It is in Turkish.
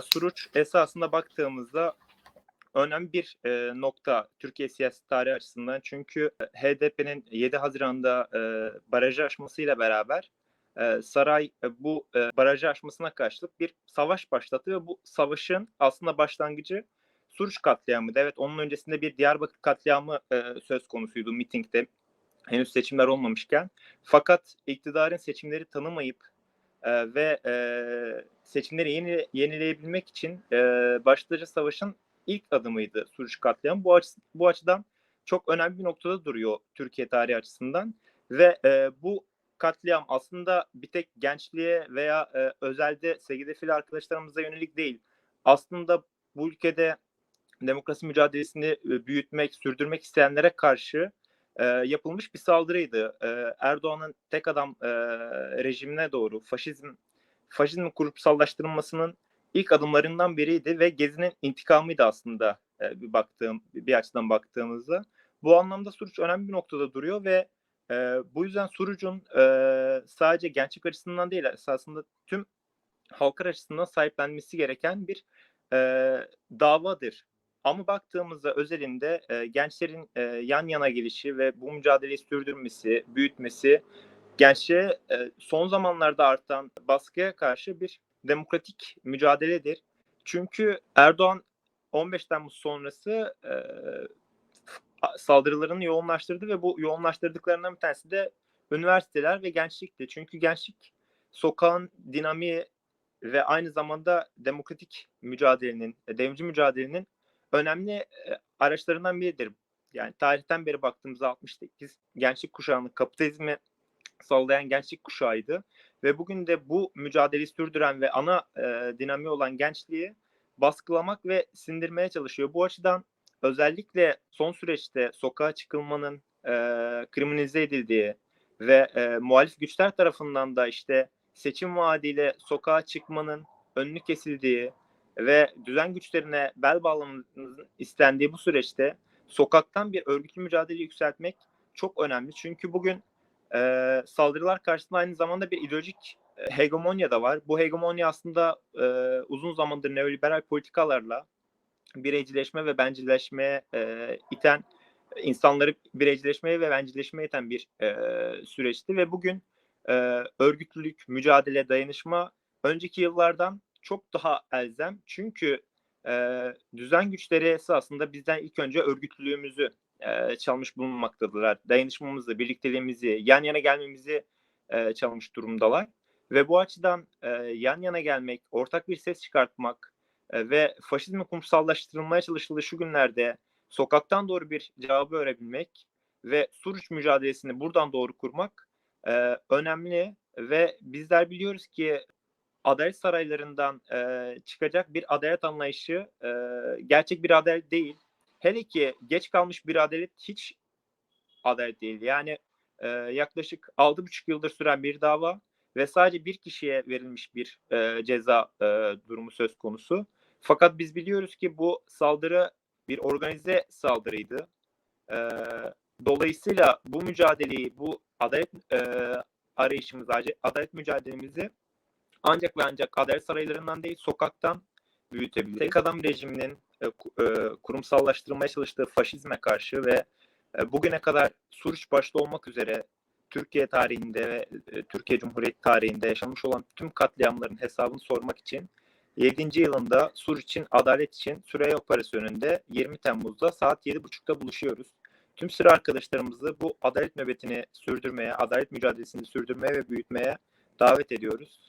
Suruç esasında baktığımızda önemli bir e, nokta Türkiye siyasi tarihi açısından. Çünkü HDP'nin 7 Haziran'da e, barajı aşmasıyla beraber e, saray e, bu e, barajı aşmasına karşılık bir savaş başlattı ve bu savaşın aslında başlangıcı Suruç katliamıydı. Evet onun öncesinde bir Diyarbakır katliamı e, söz konusuydu mitingde henüz seçimler olmamışken. Fakat iktidarın seçimleri tanımayıp e, ve e, seçimleri yeni, yenileyebilmek için e, başlıca savaşın ilk adımıydı Suruç katliamı. Bu, açı, bu açıdan çok önemli bir noktada duruyor Türkiye tarihi açısından ve e, bu katliam aslında bir tek gençliğe veya e, özelde SGDF'li arkadaşlarımıza yönelik değil. Aslında bu ülkede demokrasi mücadelesini e, büyütmek, sürdürmek isteyenlere karşı e, yapılmış bir saldırıydı. E, Erdoğan'ın tek adam e, rejimine doğru faşizm faşizmin kurumsallaştırılmasının ilk adımlarından biriydi ve Gezi'nin intikamıydı aslında e, bir baktığım bir açıdan baktığımızda. Bu anlamda Suruç önemli bir noktada duruyor ve e, bu yüzden Suruç'un e, sadece gençlik açısından değil esasında tüm halklar açısından sahiplenmesi gereken bir e, davadır. Ama baktığımızda özelinde e, gençlerin e, yan yana gelişi ve bu mücadeleyi sürdürmesi, büyütmesi gençliğe e, son zamanlarda artan baskıya karşı bir demokratik mücadeledir. Çünkü Erdoğan 15 Temmuz sonrası e, saldırılarını yoğunlaştırdı ve bu yoğunlaştırdıklarından bir tanesi de üniversiteler ve gençlikti. Çünkü gençlik sokağın dinamiği ve aynı zamanda demokratik mücadelenin, devrimci mücadelenin önemli araçlarından biridir. Yani tarihten beri baktığımızda 68 gençlik kuşağının kapitalizmi sallayan gençlik kuşağıydı. Ve bugün de bu mücadeleyi sürdüren ve ana e, dinamiği olan gençliği baskılamak ve sindirmeye çalışıyor. Bu açıdan özellikle son süreçte sokağa çıkılmanın e, kriminalize edildiği ve e, muhalif güçler tarafından da işte seçim vaadiyle sokağa çıkmanın önünü kesildiği ve düzen güçlerine bel bağlamanın istendiği bu süreçte sokaktan bir örgütlü mücadele yükseltmek çok önemli. Çünkü bugün e, saldırılar karşısında aynı zamanda bir ideolojik e, hegemonya da var. Bu hegemonya aslında e, uzun zamandır neoliberal politikalarla bireycileşme ve bencilleşmeye e, iten insanları bireycileşmeye ve bencilleşmeye iten bir e, süreçti ve bugün e, örgütlülük, mücadele, dayanışma önceki yıllardan çok daha elzem. Çünkü e, düzen güçleri esasında bizden ilk önce örgütlülüğümüzü e, çalmış bulunmaktadırlar. Dayanışmamızı, birlikteliğimizi, yan yana gelmemizi e, çalmış durumdalar. Ve bu açıdan e, yan yana gelmek, ortak bir ses çıkartmak e, ve faşizmin kumsallaştırılmaya çalışıldığı şu günlerde sokaktan doğru bir cevabı öğrenebilmek ve Suruç mücadelesini buradan doğru kurmak e, önemli ve bizler biliyoruz ki adalet saraylarından e, çıkacak bir adalet anlayışı e, gerçek bir adalet değil. Hele ki geç kalmış bir adalet hiç adalet değil. Yani e, yaklaşık 6,5 yıldır süren bir dava ve sadece bir kişiye verilmiş bir e, ceza e, durumu söz konusu. Fakat biz biliyoruz ki bu saldırı bir organize saldırıydı. E, dolayısıyla bu mücadeleyi, bu adalet e, arayışımızı, adalet mücadelemizi ancak ve ancak adalet saraylarından değil sokaktan büyütebiliriz. Tek adam rejiminin e, e, kurumsallaştırmaya çalıştığı faşizme karşı ve e, bugüne kadar Suruç başta olmak üzere Türkiye tarihinde ve e, Türkiye Cumhuriyeti tarihinde yaşanmış olan tüm katliamların hesabını sormak için 7. yılında Sur için Adalet için Süreyya Operasyonu'nda 20 Temmuz'da saat 7.30'da buluşuyoruz. Tüm sıra arkadaşlarımızı bu adalet nöbetini sürdürmeye, adalet mücadelesini sürdürmeye ve büyütmeye davet ediyoruz.